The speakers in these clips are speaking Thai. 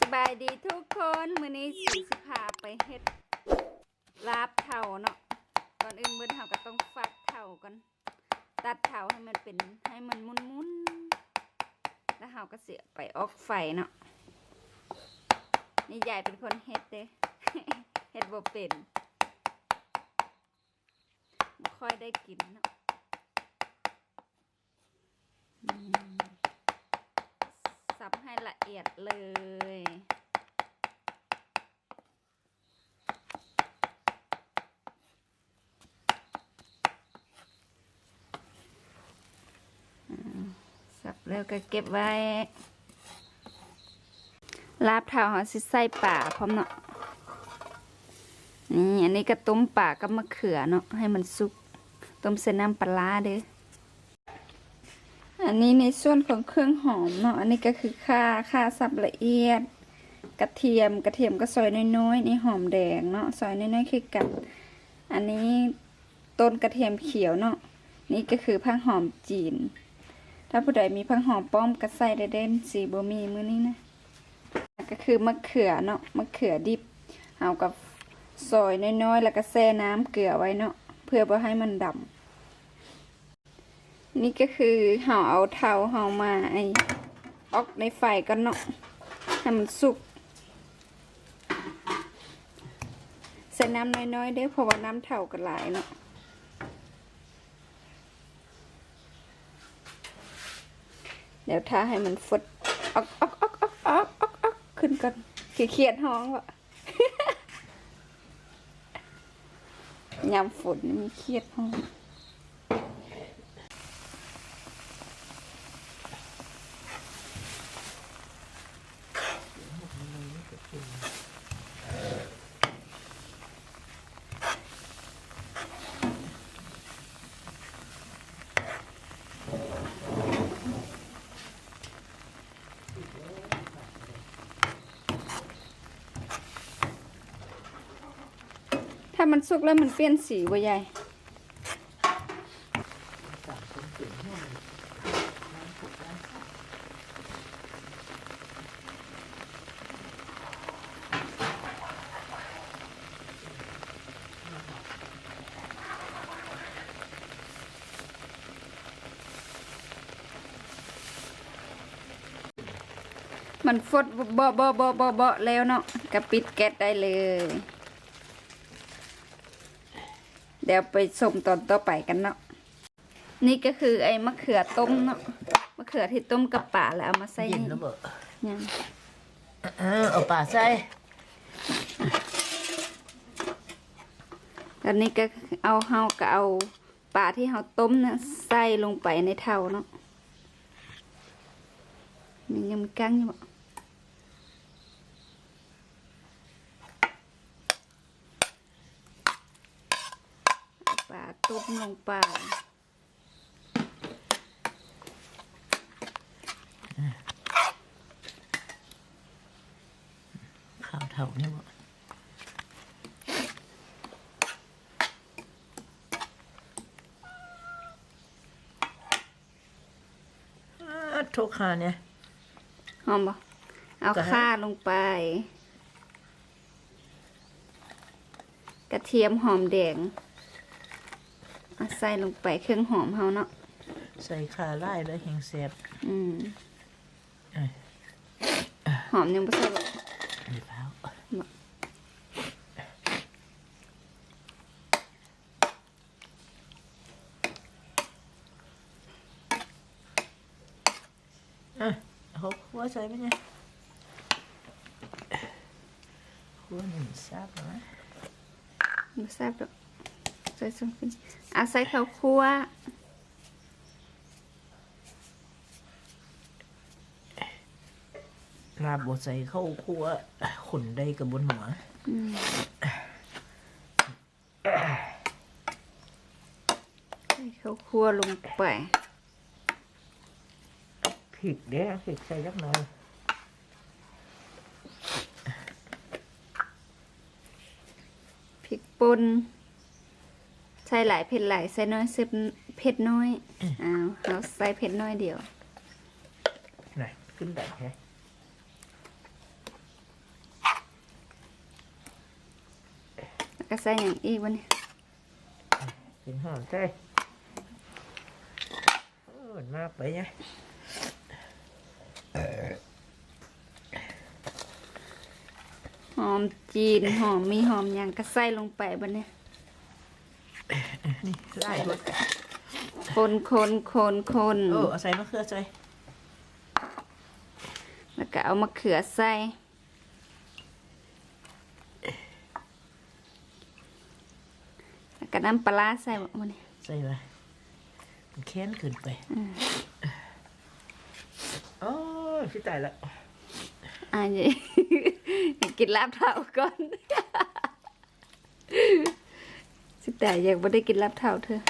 สบายดีทุกคนมื้อนี้สิสิพาไปเฮ็ดลาบเท่าเนาะก่อนอื่นเบิ่นเฮาก็ต้องฟักเท่าก่อนตัดเท่าให้มันเป็นให้มันมุนๆแล้วเฮาก็เสิไปออกไฟเนาะนี่ยายเป็นคนเฮ็ดเด้เฮ็ดบ่เป็นบ่ค่อยได้กินเนาะอืม สับให้ละเอียดเลย สับแล้วก็เก็บไว้ ลาบเท้าหอสิใส่ป่าพร้อมเนาะ นี่ อันนี้ก็ต้มป่ากับมะเขือเนาะให้มันสุก ต้มเส้นน้ำปลาร้าเด้อ อันนี้ในส่วนของเครื่องหอมเนาะ อันนี้ก็คือข่าข่าสับละเอียด กระเทียม กระเทียมก็ซอยน้อยๆ นี่หอมแดงเนาะ ซอยน้อยๆคือกัน อันนี้ต้นกระเทียมเขียวเนาะ นี่ก็คือผักหอมจีน ถ้าผู้ใดมีผักหอมป้อมก็ใส่ได้เด่นสีบมีมือนี้นะ ก็คือมะเขือเนาะ มะเขือดิบ เอากับซอยน้อยๆ แล้วก็แช่น้ำเกลือไว้เนาะ เพื่อบ่ให้มันดำ นี่ก็คือห่าเอาเทาห่ามาไอออกในไฟกันเนาะให้มันสุกใส่น้ำน้อยๆเด้เพราะว่าน้ำเท่ากันหลายเนาะเดี๋ยวถ้าให้มันฟดออกออกออกออกออกออกออกขึ้นก่อนขี้เขียดห้องวะยามฝนมีเครียดห้อง ถ้า มันสุกแล้วมันเปลี่ยนสีวะยายมันฟดบ่บ่บ่บ่บ่บ่แล้วเนาะก็ปิดแก๊สได้เลย เดี๋ยวไปชมตอนต่อไปกันเนาะนี่ก็คือไอ้มะเขือต้มเนาะมะเขือที่ต้มกับป่าแล้วเอามาใส่เย็นนี่แล้วเบอยังเออเอาป่าใส่ตอนนี้ก็เอาเฮาก็เอาป่าที่เฮาต้มเนี่ยใส่ลงไปในเท่าเนาะนี่ยังมีกั้งอยู่บ่เอา ป่าต้มลงไปข้าวเท่านี่บ่ทุกขาเนี่ยหอมบ่เอาข่าลงไป กระเทียมหอมแดง เอาใส่ลงไปเครื่องหอมเฮาเนาะใส่ขาไล่แล้วแหงแซ่บอืมเอ้ยหอมยังบ่ใส่บ่มีเผาอะเอาหัวใส่ไปเนี่ยหัวหนึ่งซับนะบ่แซ่บดอก ใส่ส่งขึ้นเอาใส่ข้าวคั่วลาบบใส่เข้าครัวขนได้กับบนหัวอืมใส่ข้าวคั่วลงไปผิดเด้อผิดใส่ยักหน่อยพริกป่น ใส่หลายเผ็ดหลายใส่น้อยเบเผ็ดน้อยอ้าวเราใส่เผ็ดน้อยเดียวไหนขึ้นแต่ไงแล้วก็ใส่อย่างอีกวันี่กินหอมใช่โอ้มากไปไงหอมจีนหอมมีหอมอย่างก็ใส่ลงไปบนนี่ย นี่ไล่ด้วยคนคนคนคนเออเอาใส่มะเขือใส่แล้วก็เอามะเขือใส่แล้วก็น้ำปลาร้าใส่บันนี้ใส่ไปมันแค้นขึ้นไปโอ้ยพี่ตายละอ่าอย่าอย่ากินลาบเท่าก่อน สิแต่อยากบ่ได้กินลาบเท่าเธอ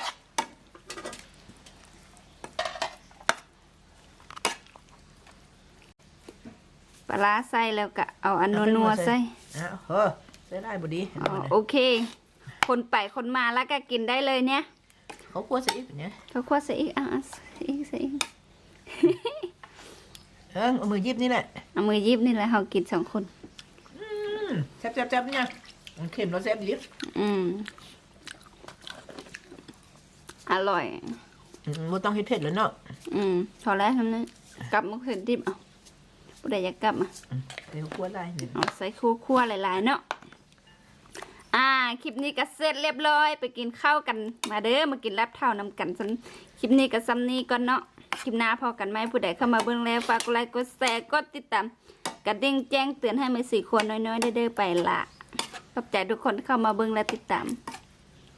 ปลาร้าใส่แล้วก็เอาอันนัวๆใส่อ้าวเฮ้อใส่ได้บ่ดีอ๋อโอเค คนไปคนมาแล้วก็กินได้เลยเนี่ย เขากลัวใส่อีกเนี่ยเขาควรใส่อีกอะอะใส่อีกใส่อีกเออเอามือยิบนี่แหละเอามือยิบนี่แหละเรากินสองคนอืมแซ่บแซ่บแซ่บนี่ไงมันเค็มแล้วแซ่บยิบอืม อร่อยอืมบ่ต้องเฮ็ดเผ็ดแล้วเนาะอืมพอแล้วทำนั้นกลับมะเขือดิบเอาผู้ใดอยากกลับมาอืมเดี๋ยวกลัวได้เนี่ยเอาใส่คั่วๆหลายๆเนาะอ่าคลิปนี้ก็เสร็จเรียบร้อย ไปกินข้าวกันมาเด้อมากินรับเท่านำกันซันคลิปนี้ก็ซ้ำนี้ก่อนเนาะคลิปหน้าพอกันไหมผู้ใดเข้ามาเบิ่งแล้วฝากกดไลค์กดแชร์กดติดตามกระดิ่งแจ้งเตือนให้มือสี่คนน้อยๆได้เด้อไปละขอบใจทุกคนที่เข้ามาเบิ่งและติดตาม